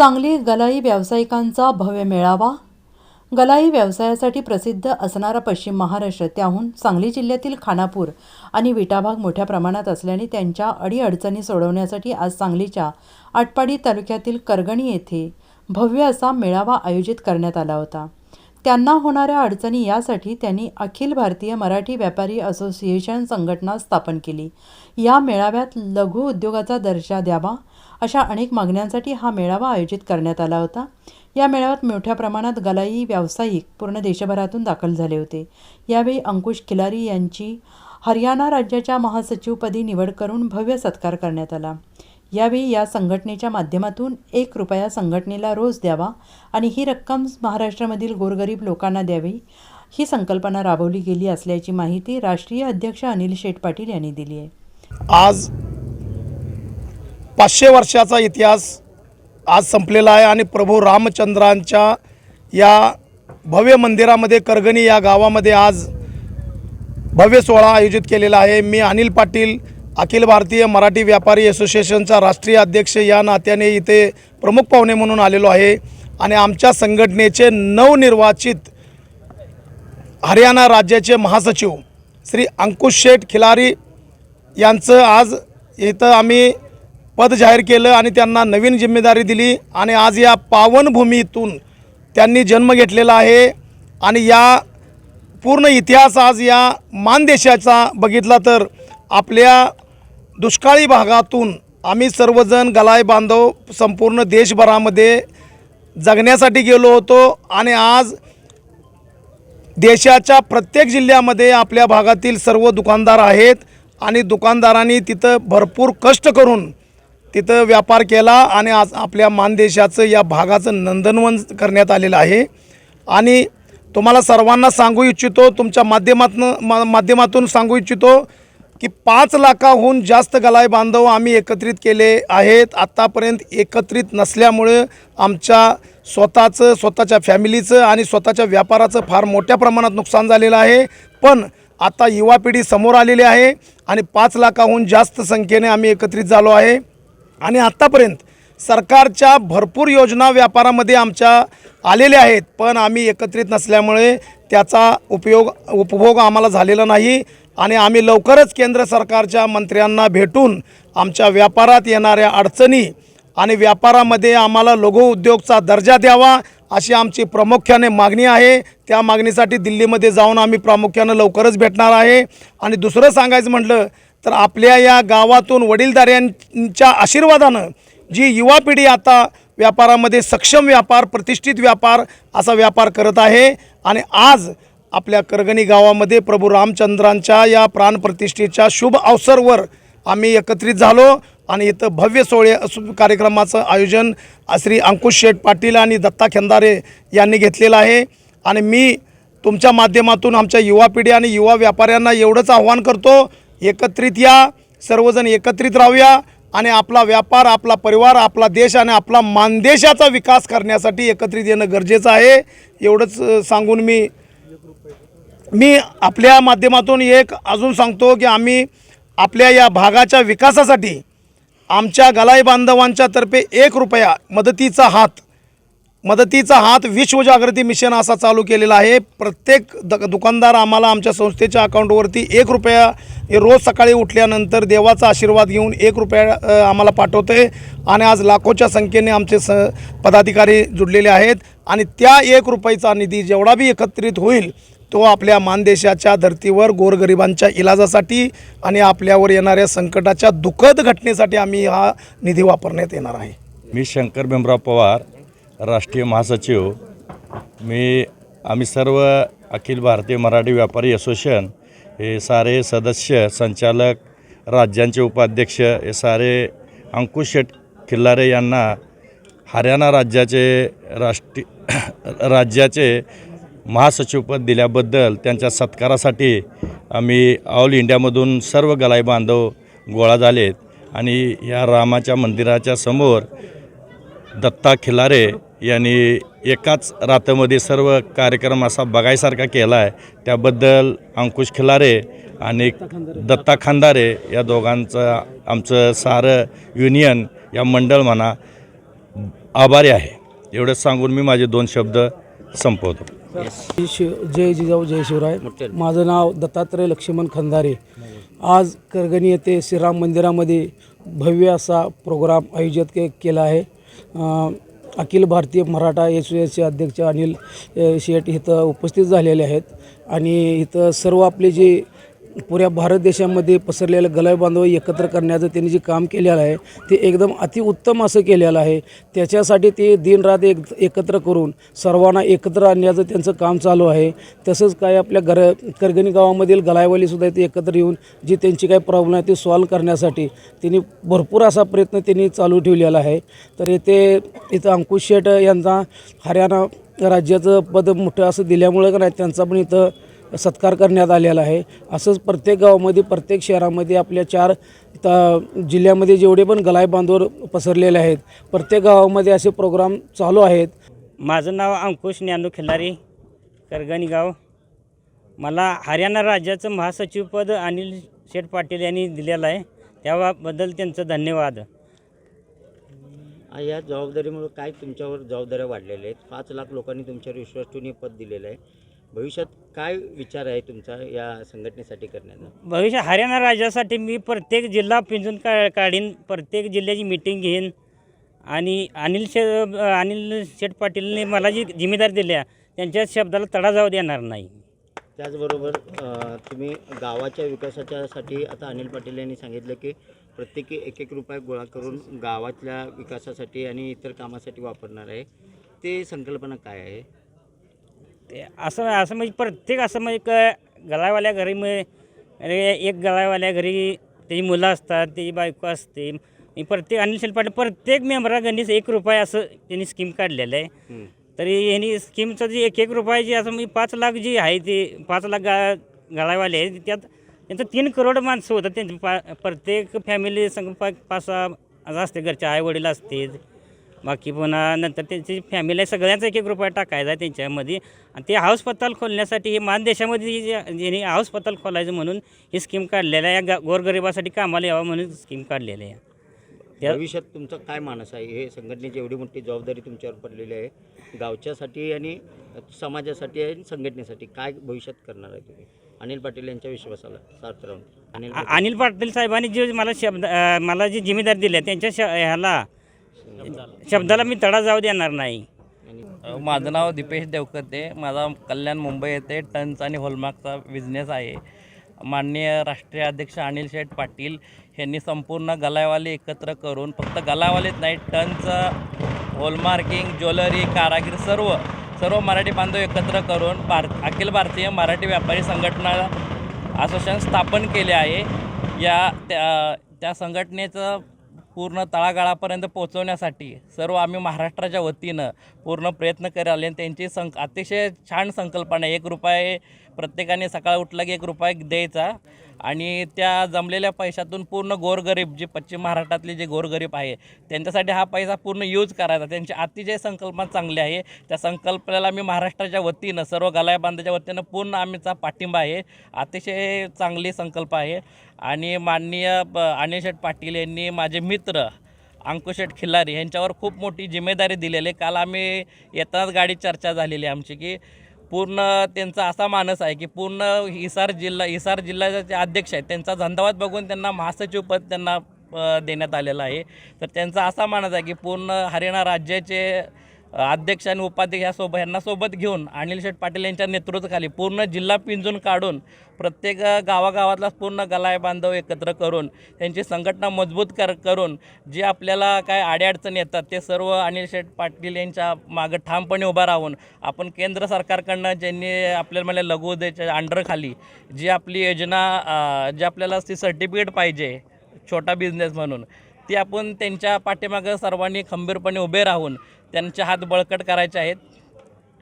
सांगली गलाई व्यावसायिकांचा भव्य मेळावा गलाई व्यवसायासाठी प्रसिद्ध असणारा पश्चिम महाराष्ट्र त्याहून सांगली जिल्ह्यातील खानापूर आणि विटाभाग मोठ्या प्रमाणात असल्याने त्यांच्या अडीअडचणी सोडवण्यासाठी आज सांगलीच्या आटपाडी तालुक्यातील करगणी येथे भव्य असा मेळावा आयोजित करण्यात आला होता. त्यांना होणाऱ्या अडचणी यासाठी त्यांनी अखिल भारतीय मराठी व्यापारी असोसिएशन संघटना स्थापन केली. या मेळाव्यात लघु उद्योगाचा दर्जा द्यावा अशा अनेक मागण्यांसाठी हा मेळावा आयोजित करण्यात आला होता. या मेळाव्यात मोठ्या प्रमाणात गलाई व्यावसायिक पूर्ण देशभरातून दाखल झाले होते. यावेळी अंकुश खिलारी यांची हरियाणा राज्याच्या महासचिवपदी निवड करून भव्य सत्कार करण्यात आला. यावेळी या संघटनेच्या माध्यमातून एक रुपया संघटनेला रोज द्यावा आणि ही रक्कम महाराष्ट्रामधील गोरगरीब लोकांना द्यावी ही संकल्पना राबवली गेली असल्याची माहिती राष्ट्रीय अध्यक्ष अनिल शेठ पाटील यांनी दिली आहे. आज पाचशे वर्षाचा इतिहास आज संपलेला आहे आणि प्रभू रामचंद्रांच्या या भव्य मंदिरामध्ये करगणी या गावामध्ये आज भव्य सोहळा आयोजित केलेला आहे. मी अनिल पाटील अखिल भारतीय मराठी व्यापारी असोसिएशनचा राष्ट्रीय अध्यक्ष या नात्याने इथे प्रमुख पाहुणे म्हणून आलेलो आहे. आणि आमच्या संघटनेचे नवनिर्वाचित हरियाणा राज्याचे महासचिव श्री अंकुश शेठ खिलारी यांचं आज इथं आम्ही पद जाहीर केलं आणि त्यांना नवीन जिम्मेदारी दिली. आणि आज या पावनभूमीतून त्यांनी जन्म घेतलेला आहे. आणि या पूर्ण इतिहास आज या मानदेशाचा बघितला तर आपल्या दुष्काळी भागातून आम्ही सर्वजण गलाय बांधव संपूर्ण देशभरामध्ये जगण्यासाठी गेलो होतो आणि आज देशाच्या प्रत्येक जिल्ह्यामध्ये आपल्या भागातील सर्व दुकानदार आहेत आणि दुकानदारांनी तिथं भरपूर कष्ट करून तिथं व्यापार केला आणि आज आपल्या मानदेशाचं या भागाचं नंदनवन करण्यात आलेलं आहे. आणि तुम्हाला सर्वांना सांगू इच्छितो तुमच्या माध्यमातून मा माध्यमातून सांगू इच्छितो की पाच लाखाहून जास्त गलाय बांधव आम्ही एकत्रित केले आहेत. आत्तापर्यंत एकत्रित नसल्यामुळे आमच्या स्वतःचं स्वतःच्या फॅमिलीचं आणि स्वतःच्या व्यापाराचं फार मोठ्या प्रमाणात नुकसान झालेलं आहे. पण आता युवा पिढी समोर आलेली आहे आणि पाच लाखाहून जास्त संख्येने आम्ही एकत्रित झालो आहे. आणि आत्तापर्यंत सरकारच्या भरपूर योजना व्यापारामध्ये आमच्या आलेल्या आहेत. पण आम्ही एकत्रित नसल्यामुळे त्याचा उपयोग उपभोग आम्हाला झालेला नाही. आणि आम्ही लवकरच केंद्र सरकारच्या मंत्र्यांना भेटून आमच्या व्यापारात येणाऱ्या अडचणी आणि व्यापारामध्ये आम्हाला लघु उद्योगचा दर्जा द्यावा अशी आमची प्रामुख्याने मागणी आहे. त्या मागणीसाठी दिल्लीमध्ये जाऊन आम्ही प्रामुख्यानं लवकरच भेटणार आहे. आणि दुसरं सांगायचं म्हटलं तर आपल्या या गावातून वडीलधाऱ्यांच्या आशीर्वादानं जी युवा पिढी आता व्यापारामध्ये सक्षम व्यापार प्रतिष्ठित व्यापार असा व्यापार करत आहे. आणि आज आपल्या करगणी गावामध्ये प्रभू रामचंद्रांच्या या प्राणप्रतिष्ठेच्या शुभ अवसरवर आम्ही एकत्रित झालो आणि इथं भव्य सोहळे असू कार्यक्रमाचं आयोजन श्री अंकुश शेठ पाटील आणि दत्ता खेंदारे यांनी घेतलेलं आहे. आणि मी तुमच्या माध्यमातून आमच्या युवा पिढी आणि युवा व्यापाऱ्यांना एवढंच आव्हान करतो एकत्रित या सर्वजण एकत्रित राहूया आणि आपला व्यापार आपला परिवार आपला देश आणि आपला मानदेशाचा विकास करण्यासाठी एकत्रित येणं गरजेचं आहे. एवढंच सांगून मी मी आपल्या माध्यमातून एक अजून सांगतो की आम्ही आपल्या या भागाच्या विकासासाठी आमच्या गलाई बांधवांच्या तर्फे एक रुपया मदतीचा हात मदतीचा हात विश्व जागृती मिशन असा चालू केलेला आहे. प्रत्येक द दुकानदार आम्हाला आमच्या संस्थेच्या अकाउंटवरती एक रुपया रोज सकाळी उठल्यानंतर देवाचा आशीर्वाद घेऊन एक रुपया आम्हाला पाठवतो. आहे आणि आज लाखोच्या संख्येने आमचे स पदाधिकारी जुडलेले आहेत. आणि त्या एक रुपयाचा निधी जेवढा बी एकत्रित होईल तो आपल्या मानदेशाच्या धर्तीवर गोरगरिबांच्या इलाजासाठी आणि आपल्यावर येणाऱ्या संकटाच्या दुःखद घटनेसाठी आम्ही हा निधी वापरण्यात येणार आहे. मी शंकर भीमराव पवार राष्ट्रीय महासचिव. मी आम्ही सर्व अखिल भारतीय मराठी व्यापारी असोसिएशन हे सारे सदस्य संचालक राज्यांचे उपाध्यक्ष हे सारे अंकुश शेट खिल्लारे यांना हरियाणा राज्याचे राष्ट्रीय राज्याचे महासचिवपद दिल्याबद्दल त्यांच्या सत्कारासाठी आम्ही ऑल इंडियामधून सर्व गलाई बांधव गोळा झालेत. आणि या रामाच्या मंदिराच्या समोर दत्ता खिलारे यांनी एकाच रात्रमध्ये सर्व कार्यक्रम असा बघायसारखा केला आहे त्याबद्दल अंकुश खिलारे आणि दत्ता खांदारे या दोघांचं आमचं सारं युनियन या मंडळ म्हणा आभारी आहे. एवढंच सांगून मी माझे दोन शब्द संपवतो. शिव जय जिजाऊ जय शिवराय. माझं नाव दत्तात्रय लक्ष्मण खंदारे. आज करगणी येथे श्रीराम मंदिरामध्ये भव्य असा प्रोग्राम आयोजित के केला आहे. अखिल भारतीय मराठा एस एसचे अध्यक्ष अनिल शेठ इथं उपस्थित झालेले आहेत. आणि इथं सर्व आपले जे पुऱ्या भारत देशामध्ये पसरलेलं गलाय बांधव एकत्र करण्याचं त्यांनी जे काम केलेलं आहे ते एकदम अतिउत्तम असं केलेलं आहे. त्याच्यासाठी ते दिनरात एक एकत्र करून सर्वांना एकत्र आणण्याचं त्यांचं काम चालू आहे. तसंच काय आपल्या घर करगणी गावामधील गलायवालीसुद्धा ते एकत्र येऊन जी त्यांची काही प्रॉब्लेम आहे ते सॉल्व करण्यासाठी त्यांनी भरपूर असा प्रयत्न त्यांनी चालू ठेवलेला आहे. तर येथे इथं अंकुश शेठ यांचा हरियाणा राज्याचं पद मोठं असं दिल्यामुळं का नाही त्यांचा पण इथं सत्कार करण्यात आलेला आहे. असंच प्रत्येक गावामध्ये प्रत्येक शहरामध्ये आपल्या चार त जिल्ह्यामध्ये जेवढे पण गलाय बांधवर पसरलेले आहेत प्रत्येक गावामध्ये असे प्रोग्राम चालू आहेत. माझं नाव अंकुश ज्ञानू खिल्लारी करगणी गाव. मला हरियाणा राज्याचं महासचिवपद अनिल शेठ पाटील यांनी दिलेलं आहे. त्याबद्दल त्यांचं धन्यवाद. या जबाबदारीमुळे काय तुमच्यावर जबाबदाऱ्या वाढलेल्या आहेत? पाच लाख लोकांनी तुमच्यावर विश्वास ठेवून हे पद दिलेलं आहे. भविष्यात काय विचार आहे तुमचा या संघटनेसाठी करण्याचा? भविष्य हरियाणा राज्यासाठी मी प्रत्येक जिल्हा पिंजून का काढीन प्रत्येक जिल्ह्याची मिटिंग घेईन. आणि अनिल शे अनिल शेठ पाटीलने मला जी जिम्मेदारी दिल्या त्यांच्या शब्दाला तडा जाऊ देणार नाही. त्याचबरोबर अ, तुम्ही गावाच्या विकासाच्यासाठी आता अनिल पाटील यांनी सांगितलं की प्रत्येकी एक एक रुपये गोळा करून गावातल्या विकासासाठी आणि इतर कामासाठी वापरणार आहे. ते संकल्पना काय आहे? ते असं असं म्हणजे प्रत्येक असं म्हणजे क गळावाल्या घरी मग एक गळावाल्या घरी त्याची मुलं असतात त्याची बायको असते. प्रत्येक अनिल शेठ पाटील प्रत्येक मेंबरा गणित एक रुपये असं त्यांनी स्कीम काढलेलं आहे. तरी ह्यांनी स्कीमचं जे एक एक रुपयाची असं म्हणजे पाच लाख जी आहे ते पाच लाख गा गळावाले आहे त्यात त्यांचं तीन करोड माणसं होतात त्यांची पा प्रत्येक फॅमिली संग पा पाच सहा असं असते घरचे आई वडील असते बाकी पुन्हा नंतर त्यांची फॅमिली आहे सगळ्यांचा एक एक रुपया टाकायचा आहे त्यांच्यामध्ये. आणि ते हाऊस पत्ताल खोलण्यासाठी हे मान देशामध्ये जे- ज्यांनी हाऊस पत्ताल खोलायचं म्हणून ही स्कीम काढलेलं आहे. या गा- गोरगरिबासाठी कामाला यावं म्हणून स्कीम काढलेली आहे. त्या- भविष्यात तुमचा काय मानस आहे? हे संघटनेची एवढी मोठी जबाबदारी तुमच्यावर पडलेली आहे. गावच्यासाठी आणि समाजासाठी आणि संघटनेसाठी काय भविष्यात करणार आहे तुम्ही? अनिल पाटील यांच्या विश्वासाला सार्थ राहून. अनिल अनिल पाटील साहेबांनी जे मला शब्द मला जी जिम्मेदारी दिली आहे, त्यांच्या श ह्याला शब्दाला मी तडा जाऊ देणार नाही. माझं नाव दीपेश देवकते माझा कल्याण मुंबई येथे टन्स आणि होलमार्कचा बिझनेस आहे. माननीय राष्ट्रीय अध्यक्ष अनिल शेठ पाटील यांनी संपूर्ण गलावाले एकत्र करून फक्त गलावालेच नाही टनचं होलमार्किंग ज्वेलरी कारागीर सर्व सर्व मराठी बांधव एकत्र करून भार अखिल भारतीय मराठी व्यापारी संघटना असोसिएशन स्थापन केले आहे. या त्या त्या संघटनेचं पूर्ण तळागाळापर्यंत पोहोचवण्यासाठी सर्व आम्ही महाराष्ट्राच्या वतीनं पूर्ण प्रयत्न करायला आणि त्यांची संक अतिशय छान संकल्पना आहे. एक रुपये प्रत्येकाने सकाळ उठला की एक रुपया द्यायचा. आणि त्या जमलेल्या पैशातून पूर्ण गोरगरीब जे पश्चिम महाराष्ट्रातले जे गोरगरीब आहे त्यांच्यासाठी हा पैसा पूर्ण यूज करायचा. त्यांची अतिशय संकल्पना चांगली आहे. त्या संकल्पनेला मी महाराष्ट्राच्या वतीनं सर्व गलाय बांधाच्या वतीनं पूर्ण आमचा पाठिंबा आहे. अतिशय चांगली संकल्प आहे. आणि माननीय ब पाटील यांनी माझे मित्र अंकुशेठ खिल्लारी यांच्यावर खूप मोठी जिम्मेदारी दिलेली आहे. काल आम्ही येतानाच गाडी चर्चा झालेली आमची की पूर्ण त्यांचा असा मानस आहे की पूर्ण हिसार जिल्हा हिसार जिल्ह्याचे जे अध्यक्ष आहेत त्यांचा झंझावात बघून त्यांना महासचिव पद त्यांना देण्यात आलेलं आहे. तर त्यांचा असा मानस आहे की पूर्ण हरियाणा राज्याचे अध्यक्ष आणि उपाध्यक्ष या सोबत यांना सोबत घेऊन अनिल शेठ पाटील यांच्या नेतृत्वाखाली पूर्ण जिल्हा पिंजून काढून प्रत्येक गावागावातला पूर्ण गलाय बांधव एकत्र करून त्यांची संघटना मजबूत कर करून जे आपल्याला काय अडीअडचण येतात ते सर्व अनिल शेठ पाटील यांच्या मागं ठामपणे उभा राहून आपण केंद्र सरकारकडनं ज्यांनी आपल्याला म्हणजे लघु उद्योगाच्या अंडरखाली जी आपली योजना जी आपल्याला ती सर्टिफिकेट पाहिजे छोटा बिझनेस म्हणून ती आपण त्यांच्या पाठीमागं सर्वांनी खंबीरपणे उभे राहून त्यांचे हात बळकट करायचे आहेत.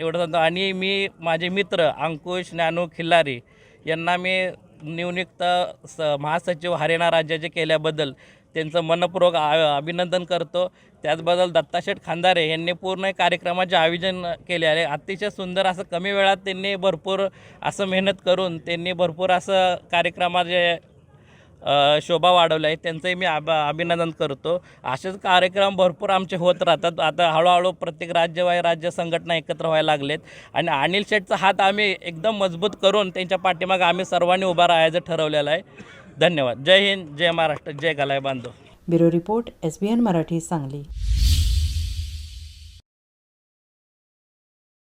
एवढं सांगतो. आणि मी माझे मित्र अंकुश ज्ञानू खिल्लारी यांना मी निवनियुक्त स महासचिव हरियाणा राज्याचे केल्याबद्दल त्यांचं मनपूर्वक अभिनंदन करतो. त्याचबद्दल दत्ताशेठ खांदारे यांनी पूर्ण कार्यक्रमाचे आयोजन केले आहे. अतिशय सुंदर असं कमी वेळात त्यांनी भरपूर असं मेहनत करून त्यांनी भरपूर असं कार्यक्रमाचे शोभा वाढवल्या आहेत. त्यांचंही मी आभा अभिनंदन करतो. असेच कार्यक्रम भरपूर आमचे होत राहतात. आता हळूहळू प्रत्येक राज्यवाय राज्य संघटना एकत्र व्हायला लागलेत. आणि अनिल शेठचा हात आम्ही एकदम मजबूत करून त्यांच्या पाठीमागं आम्ही सर्वांनी उभा राहायचं ठरवलेलं आहे. धन्यवाद. जय हिंद जय महाराष्ट्र जय गलाय बांधव. Bureau report S B N Marathi Sangli.